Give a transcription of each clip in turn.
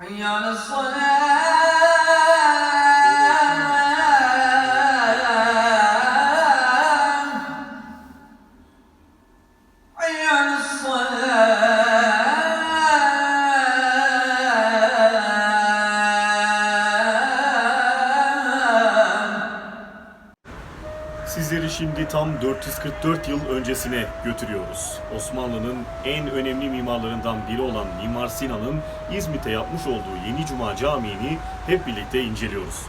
حي على الصلاة Sizleri şimdi tam 444 yıl öncesine götürüyoruz. Osmanlı'nın en önemli mimarlarından biri olan Mimar Sinan'ın İzmit'te yapmış olduğu Yeni Cuma Camii'ni hep birlikte inceliyoruz.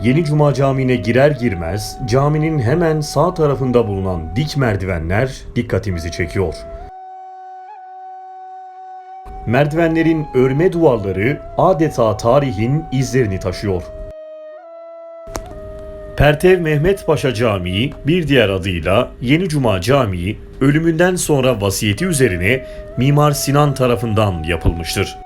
Yeni Cuma Camii'ne girer girmez caminin hemen sağ tarafında bulunan dik merdivenler dikkatimizi çekiyor. Merdivenlerin örme duvarları adeta tarihin izlerini taşıyor. Pertev Mehmet Paşa Camii, bir diğer adıyla Yeni Cuma Camii, ölümünden sonra vasiyeti üzerine Mimar Sinan tarafından yapılmıştır.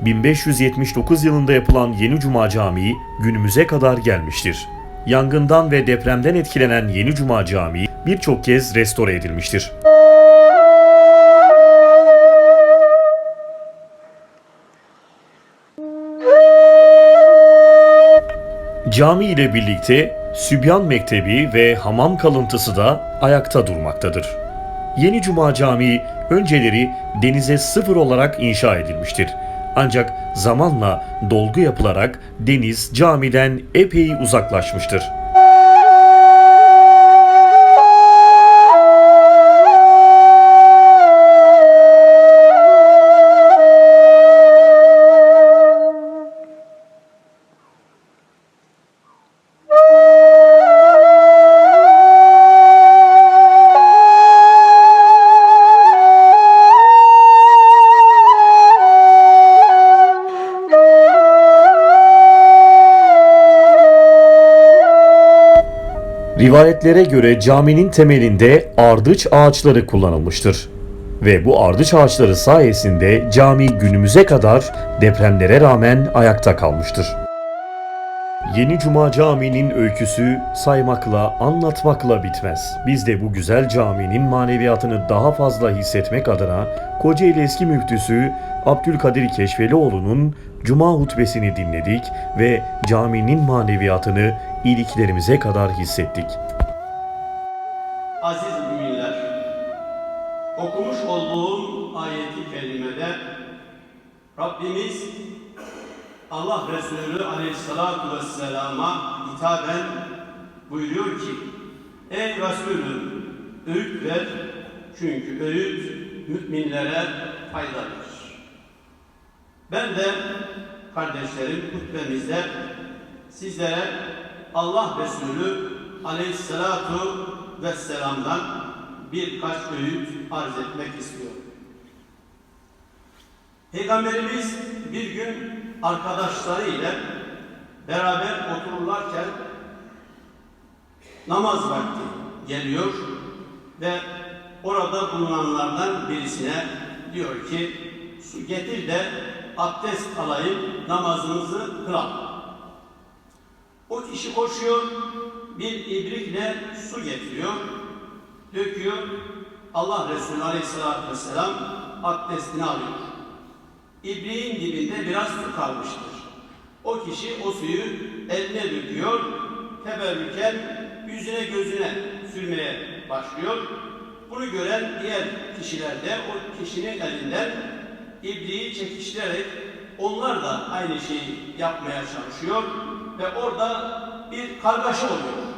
1579 yılında yapılan Yeni Cuma Camii günümüze kadar gelmiştir. Yangından ve depremden etkilenen Yeni Cuma Camii birçok kez restore edilmiştir. Cami ile birlikte Sübyan Mektebi ve hamam kalıntısı da ayakta durmaktadır. Yeni Cuma Camii önceleri denize sıfır olarak inşa edilmiştir. Ancak zamanla dolgu yapılarak deniz camiden epey uzaklaşmıştır. Rivayetlere göre caminin temelinde ardıç ağaçları kullanılmıştır. Ve bu ardıç ağaçları sayesinde cami günümüze kadar depremlere rağmen ayakta kalmıştır. Yeni Cuma Camii'nin öyküsü saymakla, anlatmakla bitmez. Biz de bu güzel caminin maneviyatını daha fazla hissetmek adına Kocaeli eski müftüsü Abdülkadir Keşfelioğlu'nun Cuma hutbesini dinledik ve caminin maneviyatını iliklerimize kadar hissettik. Aziz müminler, okumuş olduğum ayeti kerimede Rabbimiz Allah Resulü Aleyhisselatü Vesselam'a hitaben buyuruyor ki Ey Resulüm öğüt ver çünkü öğüt müminlere fayda verir. Ben de kardeşlerim hutbemizde sizlere Allah Resulü Aleyhisselatu Vesselam'dan birkaç öğüt arz etmek istiyorum. Peygamberimiz bir gün arkadaşları ile beraber otururlarken namaz vakti geliyor ve orada bulunanlardan birisine diyor ki su getir de abdest alayım namazımızı kılalım. O kişi koşuyor, bir ibrikle su getiriyor, döküyor. Allah Resulü Aleyhisselatü Vesselam abdestini alıyor. İbriğin dibinde biraz su kalmıştır. O kişi o suyu eline döküyor, teberrüken yüzüne gözüne sürmeye başlıyor. Bunu gören diğer kişiler de o kişinin elinden ibriği çekiştirerek onlar da aynı şeyi yapmaya çalışıyor ve orada bir kargaşa oluyor.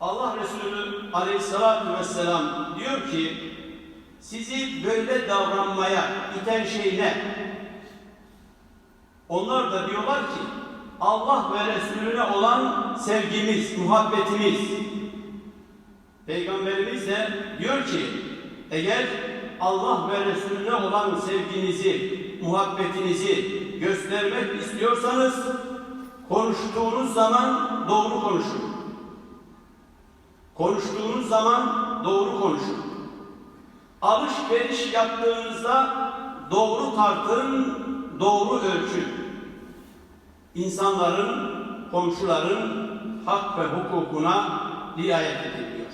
Allah Resulü Aleyhisselatü Vesselam diyor ki sizi böyle davranmaya iten şey ne? Onlar da diyorlar ki Allah ve Resulüne olan sevgimiz, muhabbetimiz. Peygamberimiz de diyor ki eğer Allah ve Resulüne olan sevginizi, muhabbetinizi göstermek istiyorsanız konuştuğunuz zaman doğru konuşun. Konuştuğunuz zaman doğru konuşun. Alışveriş yaptığınızda doğru tartın, doğru ölçün. İnsanların, komşuların hak ve hukukuna riayet ediliyor.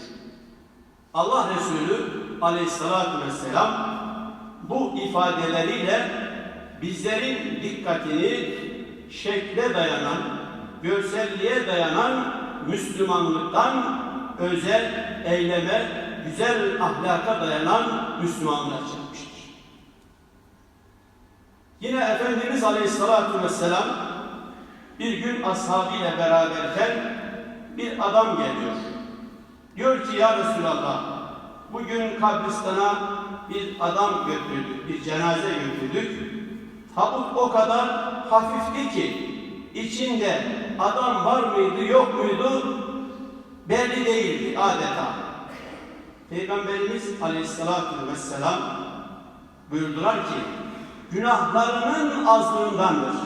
Allah Resulü aleyhissalatü vesselam bu ifadeleriyle bizlerin dikkatini şekle dayanan, görselliğe dayanan Müslümanlıktan özel eyleme, güzel ahlaka dayanan Müslümanlar çekmiştir. Yine Efendimiz Aleyhisselatü Vesselam bir gün ashabıyla beraberken bir adam geliyor. Diyor ki ya Resulallah bugün kabristana bir adam götürdük, bir cenaze götürdük. Tabut o kadar hafifti ki içinde adam var mıydı yok muydu belli değildi adeta. Peygamberimiz Aleyhisselatü Vesselam buyurdular ki günahlarının azlığındandır.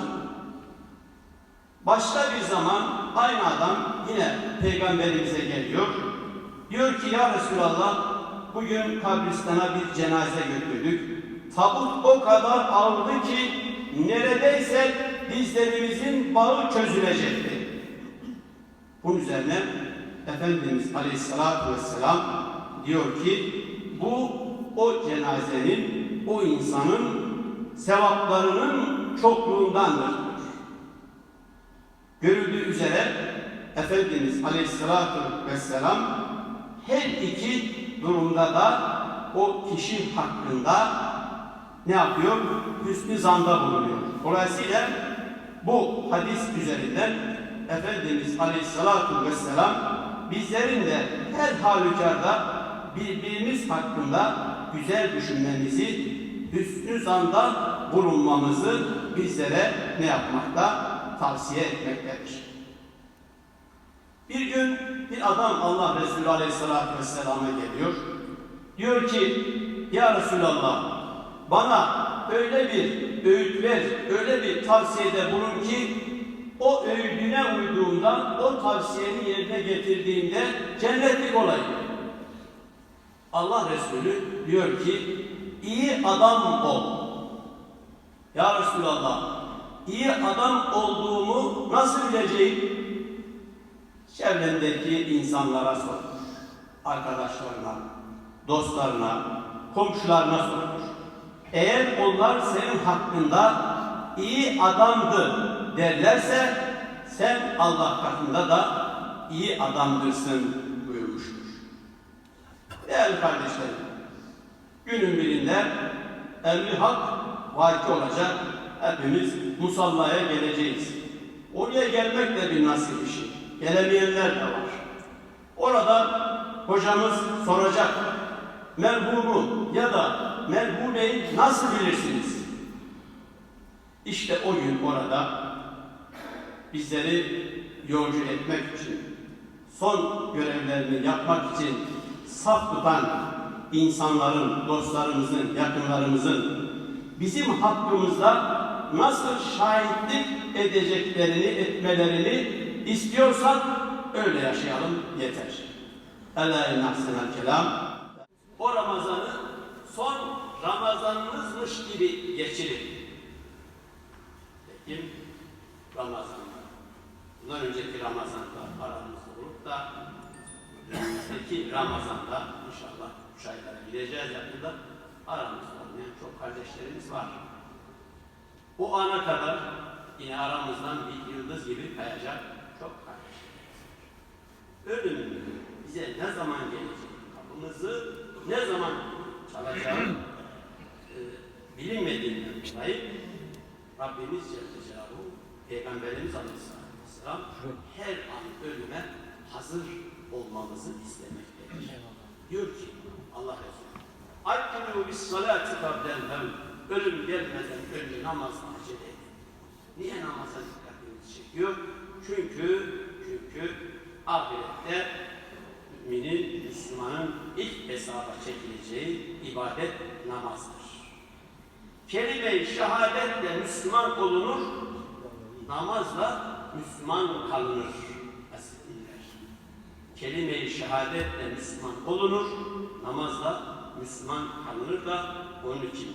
Başka bir zaman aynı adam yine peygamberimize geliyor. Diyor ki ya Resulallah bugün kabristana bir cenaze götürdük. Tabut o kadar ağırdı ki neredeyse dizlerimizin bağı çözülecekti. Bunun üzerine Efendimiz Aleyhisselatü Vesselam diyor ki bu o cenazenin, o insanın sevaplarının çokluğundandır. Görüldüğü üzere Efendimiz Aleyhisselatü Vesselam her iki durumda da o kişi hakkında ne yapıyor? Hüsnü zanda bulunuyor. Dolayısıyla bu hadis üzerinden Efendimiz Aleyhisselatü Vesselam bizlerin de her halükarda birbirimiz hakkında güzel düşünmemizi, hüsnü zanda bulunmamızı bizlere ne yapmakta? Tavsiye etmektedir. Bir gün bir adam Allah Resulü Aleyhisselatü Vesselam'a geliyor. Diyor ki, Ya Resulallah bana öyle bir öğüt ver, öyle bir tavsiyede bulun ki o öğüdüne uyduğumda, o tavsiyeni yerine getirdiğimde cennetlik olayım. Allah Resulü diyor ki, iyi adam ol. Ya Resulallah, iyi adam olduğumu nasıl bileceğim? Çevrendeki insanlara sor. Arkadaşlarına, dostlarına, komşularına sor. Eğer onlar senin hakkında iyi adamdı derlerse sen Allah katında da iyi adamdırsın. Değerli kardeşlerim, günün birinde emri hak vaki olacak. Hepimiz musallaya geleceğiz. Oraya gelmek de bir nasip işi. Gelemeyenler de var. Orada hocamız soracak. Merhumu ya da merhumeyi nasıl bilirsiniz? İşte o gün orada bizleri yolcu etmek için, son görevlerini yapmak için saf tutan insanların, dostlarımızın, yakınlarımızın bizim hakkımızda nasıl şahitlik edeceklerini, etmelerini istiyorsak öyle yaşayalım yeter. Ela innahsenel kelam. O Ramazan'ı son Ramazanınızmış gibi geçirin. Peki Ramazan'da. Bundan önceki Ramazan'da aramızda olup da önümüzdeki Ramazan'da inşallah üç aylara gideceğiz yakında aramızda olmayan çok kardeşlerimiz var. O ana kadar yine aramızdan bir yıldız gibi kayacak çok kardeşlerimiz var. Ölümün bize ne zaman gelecek, kapımızı ne zaman çalacağı e, bilinmediğinden dolayı Rabbimiz Celle Celaluhu Peygamberimiz Aleyhisselatü Vesselam her an ölüme hazır olmamızı istemektedir. Diyor ki Allah Resulü Akkilu bis salati kabden mevt Ölüm gelmeden önce namazla acele edin. Niye namaza dikkatimizi çekiyor? Çünkü çünkü ahirette müminin, Müslümanın ilk hesaba çekileceği ibadet namazdır. Kelime-i şehadetle Müslüman olunur, namazla Müslüman kalınır. Kelime-i şehadetle Müslüman olunur, namazla Müslüman kalınır da onun için.